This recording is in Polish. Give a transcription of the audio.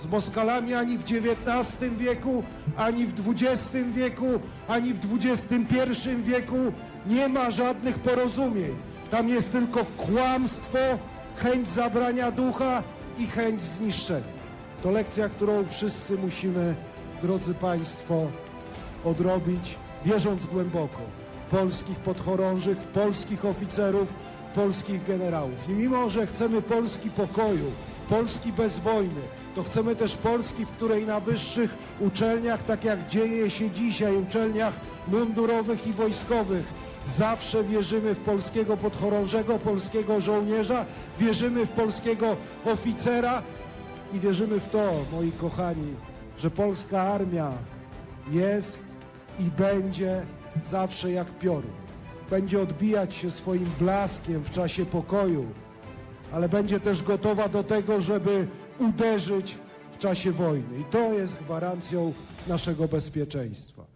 z Moskalami ani w XIX wieku, ani w XX wieku, ani w XXI wieku. Nie ma żadnych porozumień. Tam jest tylko kłamstwo, chęć zabrania ducha i chęć zniszczenia. To lekcja, którą wszyscy musimy, drodzy Państwo, odrobić, wierząc głęboko w polskich podchorążych, w polskich oficerów, w polskich generałów. I mimo, że chcemy Polski pokoju, Polski bez wojny, to chcemy też Polski, w której na wyższych uczelniach, tak jak dzieje się dzisiaj, uczelniach mundurowych i wojskowych, zawsze wierzymy w polskiego podchorążego, polskiego żołnierza, wierzymy w polskiego oficera i wierzymy w to, moi kochani, że polska armia jest i będzie zawsze jak piorun. Będzie odbijać się swoim blaskiem w czasie pokoju, ale będzie też gotowa do tego, żeby uderzyć w czasie wojny. I to jest gwarancją naszego bezpieczeństwa.